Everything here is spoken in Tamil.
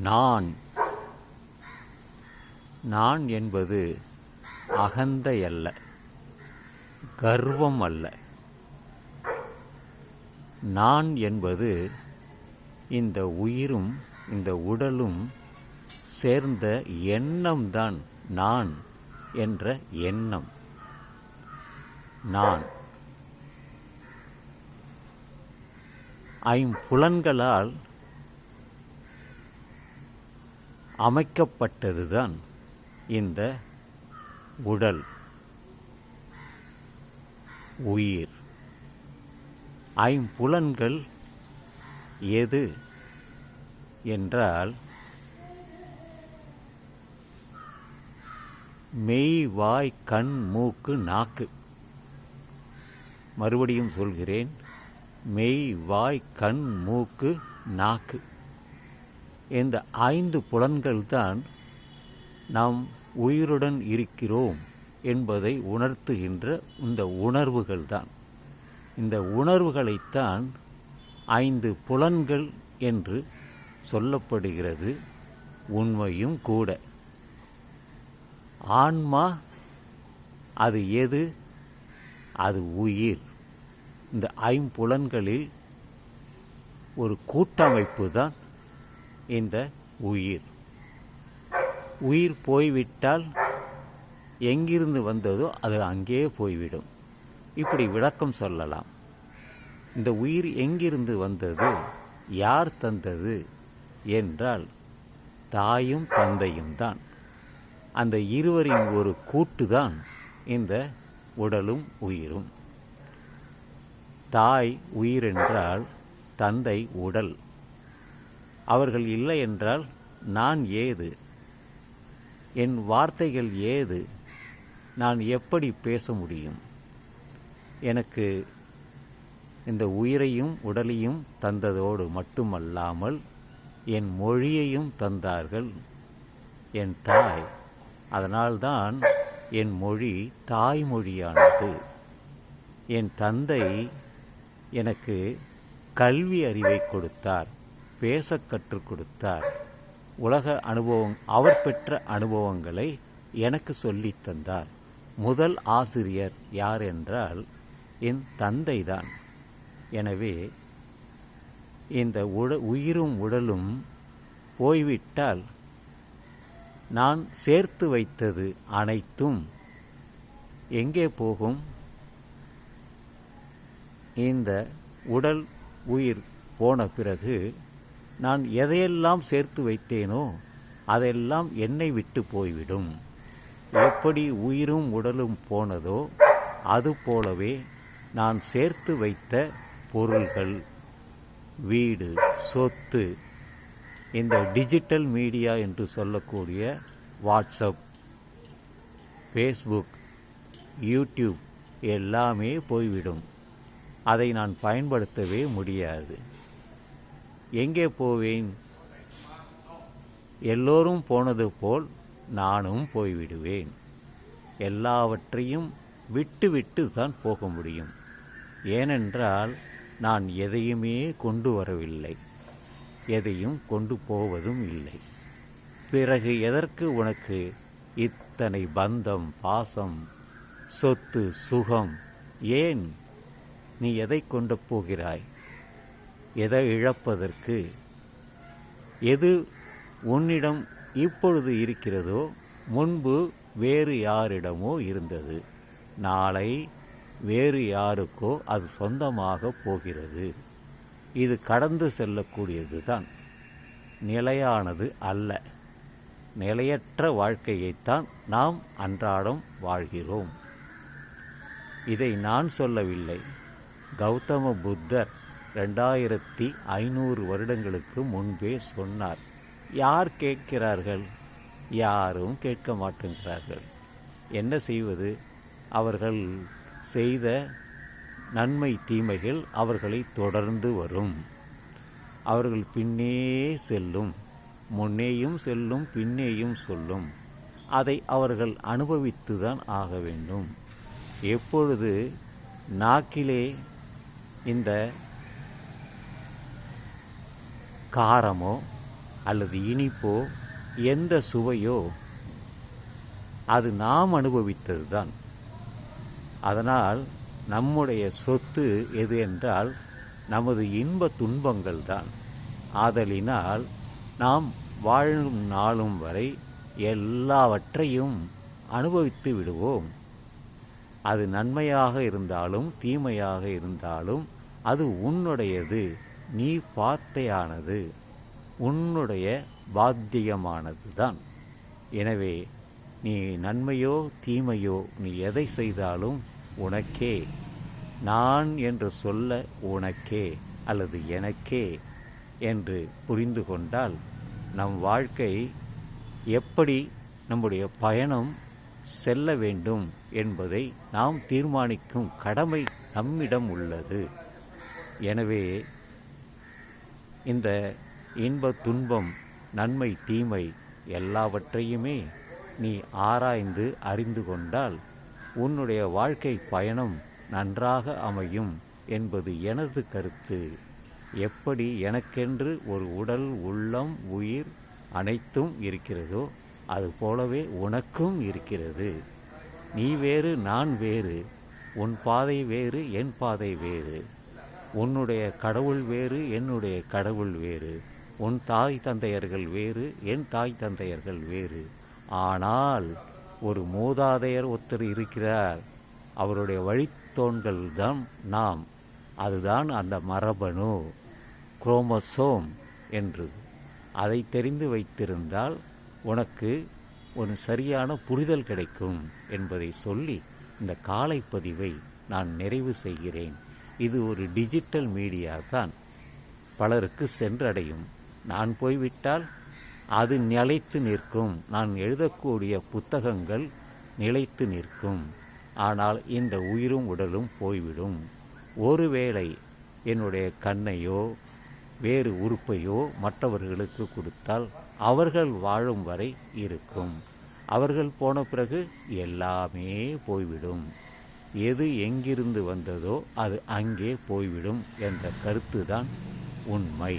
நான். நான் என்பது அகந்தை அல்ல கர்வம் அல்ல நான் என்பது இந்த உயிரும் இந்த உடலும் சேர்ந்த எண்ணம்தான் நான் என்ற எண்ணம். நான். ஐம்புலன்களால் அமைக்கப்பட்டதுதான் இந்த உடல் உயிர். ஐம்புலன்கள் எது என்றால் மெய் வாய் கண் மூக்கு நாக்கு. மறுபடியும் சொல்கிறேன் மெய் வாய் கண் மூக்கு நாக்கு. இந்த ஐந்து புலன்கள்தான் நாம் உயிருடன் இருக்கிறோம் என்பதை உணர்த்துகின்ற இந்த உணர்வுகள்தான். இந்த உணர்வுகளைத்தான் ஐந்து புலன்கள் என்று சொல்லப்படுகிறது. உண்மையும் கூட. ஆன்மா அது எது? அது உயிர். இந்த ஐம்புலன்களில் ஒரு கூட்டமைப்பு தான் இந்த உயிர். உயிர் போய்விட்டால் எங்கிருந்து வந்ததோ அது அங்கேயே போய்விடும். இப்படி விளக்கம் சொல்லலாம். இந்த உயிர் எங்கிருந்து வந்தது யார் தந்தது என்றால் தாயும் தந்தையும் தான். அந்த இருவரின் ஒரு கூட்டுதான் இந்த உடலும் உயிரும். தாய் உயிர் என்றால் தந்தை உடல். அவர்கள் இல்லை என்றால் நான் ஏது? என் வார்த்தைகள் ஏது? நான் எப்படி பேச முடியும்? எனக்கு இந்த உயிரையும் உடலையும் தந்ததோடு மட்டுமல்லாமல் என் மொழியையும் தந்தார்கள் என் தாய். அதனால்தான் என் மொழி தாய்மொழியானது. என் தந்தை எனக்கு கல்வி அறிவை கொடுத்தார். பேச கற்றுக் கொடுத்தார். உலக அனுபவம் அவர் பெற்ற அனுபவங்களை எனக்கு சொல்லித் தந்தார். முதல் ஆசிரியர் யார் என்றால் என் தந்தைதான் எனவே இந்த உட உயிரும் உடலும் போய்விட்டால் நான் சேர்த்து வைத்தது அனைத்தும் எங்கே போகும்? இந்த உடல் உயிர் போன பிறகு நான் எதையெல்லாம் சேர்த்து வைத்தேனோ அதெல்லாம் என்னை விட்டு போய்விடும். எப்படி உயிரும் உடலும் போனதோ அதுபோலவே நான் சேர்த்து வைத்த பொருள்கள் வீடு சொத்து இந்த டிஜிட்டல் மீடியா என்று சொல்லக்கூடிய வாட்ஸ்அப் ஃபேஸ்புக் யூடியூப் எல்லாமே போய்விடும். அதை நான் பயன்படுத்தவே முடியாது. எங்கே போவேன்? எல்லோரும் போனது போல் நானும் போய்விடுவேன். எல்லாவற்றையும் விட்டு விட்டு தான் போக முடியும். ஏனென்றால் நான் எதையுமே கொண்டு வரவில்லை. எதையும் கொண்டு போவதும் இல்லை. பிறகு எதற்கு உனக்கு இத்தனை பந்தம் பாசம் சொத்து சுகம்? ஏன் நீ எதை கொண்டு போகிறாய்? எதை இழப்பதற்கு? எது உன்னிடம் இப்பொழுது இருக்கிறதோ முன்பு வேறு யாரிடமோ இருந்தது. நாளை வேறு யாருக்கோ அது சொந்தமாக போகிறது. இது கடந்து செல்லக்கூடியது தான் நிலையானது அல்ல. நிலையற்ற வாழ்க்கையைத்தான் நாம் அன்றாடம் வாழ்கிறோம். இதை நான் சொல்லவில்லை. கௌதம புத்தர் ரெண்டாயிரத்தி ஐநூறு வருடங்களுக்கு முன்பே சொன்னார். யார் கேட்கிறார்கள்? யாரும் கேட்க மாட்டேங்கிறார்கள். என்ன செய்வது? அவர்கள் செய்த நன்மை தீமைகள் அவர்களை தொடர்ந்து வரும். அவர்கள் பின்னே செல்லும். முன்னேயும் செல்லும் பின்னேயும் சொல்லும். அதை அவர்கள் அனுபவித்து தான் ஆக வேண்டும். எப்பொழுது நாக்கிலே இந்த காரமோ அல்லது இனிப்போ எந்த சுவையோ அது நாம் அனுபவித்தது தான் அதனால் நம்முடைய சொத்து எது என்றால் நமது இன்ப துன்பங்கள் தான் ஆதலினால் நாம் வாழும் நாளும் வரை எல்லாவற்றையும் அனுபவித்து விடுவோம். அது நன்மையாக இருந்தாலும் தீமையாக இருந்தாலும் அது உன்னுடையது. நீ பார்த்தையானது உன்னுடைய பாத்தியமானது தான் எனவே நீ நன்மையோ தீமையோ நீ எதை செய்தாலும் உனக்கே நான் என்று சொல்ல உனக்கே அல்லது எனக்கே என்று புரிந்து கொண்டால் நம் வாழ்க்கை எப்படி நம்முடைய பயணம் செல்ல வேண்டும் என்பதை நாம் தீர்மானிக்கும் கடமை நம்மிடம் உள்ளது. எனவே இந்த இன்ப துன்பம் நன்மை தீமை எல்லாவற்றையுமே நீ ஆராய்ந்து அறிந்து கொண்டால் உன்னுடைய வாழ்க்கை பயணம் நன்றாக அமையும் என்பது எனது கருத்து. எப்படி எனக்கென்று ஒரு உடல் உள்ளம் உயிர் அனைத்தும் இருக்கிறதோ அது போலவே உனக்கும் இருக்கிறது. நீ வேறு நான் வேறு உன் பாதை வேறு என் பாதை வேறு. உன்னுடைய கடவுள் வேறு என்னுடைய கடவுள் வேறு. உன் தாய் தந்தையர்கள் வேறு என் தாய் தந்தையர்கள் வேறு. ஆனால் ஒரு மூதாதையர் ஒருத்தர் இருக்கிறார். அவருடைய வழித்தோன்கள் தான் நாம். அதுதான் அந்த மரபணு குரோமசோம் என்று. அதை தெரிந்து வைத்திருந்தால் உனக்கு ஒரு சரியான புரிதல் கிடைக்கும் என்பதை சொல்லி இந்த காலைப்பதிவை நான் நிறைவு செய்கிறேன். இது ஒரு டிஜிட்டல் மீடியா தான். பலருக்கு சென்றடையும். நான் போய்விட்டால் அது நிலைத்து நிற்கும். நான் எழுதக்கூடிய புத்தகங்கள் நிலைத்து நிற்கும். ஆனால் இந்த உயிரும் உடலும் போய்விடும். ஒருவேளை என்னுடைய கண்ணையோ வேறு உறுப்பையோ மற்றவர்களுக்கு கொடுத்தால் அவர்கள் வாழும் வரை இருக்கும். அவர்கள் போன பிறகு எல்லாமே போய்விடும். எது எங்கிருந்து வந்ததோ அது அங்கே போய்விடும் என்ற கருத்துதான் உண்மை.